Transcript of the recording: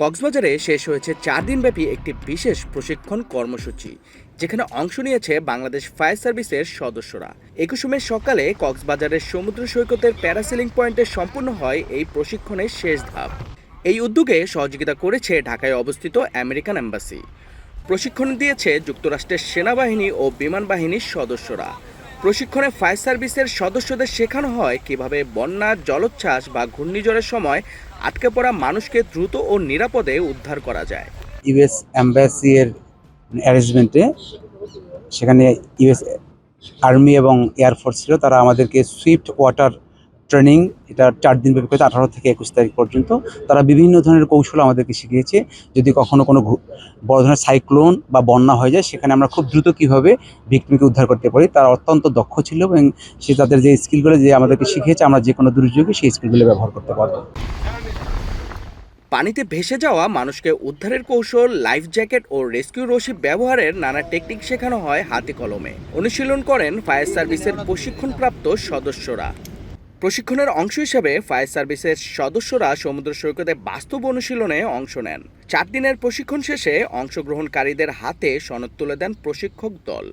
কক্সবাজারে শেষ হয়েছে চার দিনব্যাপী একটি বিশেষ প্রশিক্ষণ কর্মসূচি, যেখানে অংশ নিয়েছে বাংলাদেশ ফায়ার সার্ভিসের সদস্যরা। একুশ মে সকালে কক্সবাজারের সমুদ্র সৈকতের প্যারাসিলিং পয়েন্টে সম্পূর্ণ হয় এই প্রশিক্ষণের শেষ ধাপ। এই উদ্যোগে সহযোগিতা করেছে ঢাকায় অবস্থিত আমেরিকান এম্বাসি। প্রশিক্ষণ দিয়েছে যুক্তরাষ্ট্রের সেনাবাহিনী ও বিমান বাহিনীর সদস্যরা। প্রশিক্ষণে ফায়ার সার্ভিসের সদস্যদের শেখানো হয় কীভাবে বন্যা, জলোচ্ছ্বাস বা ঘূর্ণিঝড়ের সময় আটকে পড়া মানুষকে দ্রুত ও নিরাপদে উদ্ধার করা যায়। ইউএস অ্যাম্বাসি এর অ্যারেঞ্জমেন্টে সেখানে ইউএস আর্মি এবং এয়ারফোর্স ছিল তারা আমাদেরকে সুইফট ওয়াটার ট্রেনিং, এটা চার দিন ব্যাপী করে আঠারো থেকে একুশ তারিখ পর্যন্ত তারা বিভিন্ন ধরনের কৌশল আমাদেরকে শিখিয়েছে। যদি কখনো কোনো বড় ধরনের সাইক্লোন বা বন্যা হয়ে যায়, সেখানে আমরা খুব দ্রুত কীভাবে ভিক্টিমকে উদ্ধার করতে পারি তারা অত্যন্ত দক্ষ ছিল এবং সে তাদের যে স্কিলগুলো যে আমাদেরকে শিখিয়েছে, আমরা যে কোনো দুর্যোগে সেই স্কিলগুলো ব্যবহার করতে পারব। পানিতে ভেসে যাওয়া মানুষকে উদ্ধারের কৌশল, লাইফ জ্যাকেট ও রেস্কিউ রশি ব্যবহারের নানা টেকনিক শেখানো হয় হাতে কলমে। অনুশীলন করেন ফায়ার সার্ভিসের প্রশিক্ষণপ্রাপ্ত সদস্যরা। প্রশিক্ষণের অংশ হিসেবে ফায়ার সার্ভিসের সদস্যরা সমুদ্র সৈকতে বাস্তব অনুশীলনে অংশ নেন। চার দিনের প্রশিক্ষণ শেষে অংশগ্রহণকারীদের হাতে সনদ তুলে দেন প্রশিক্ষক দল।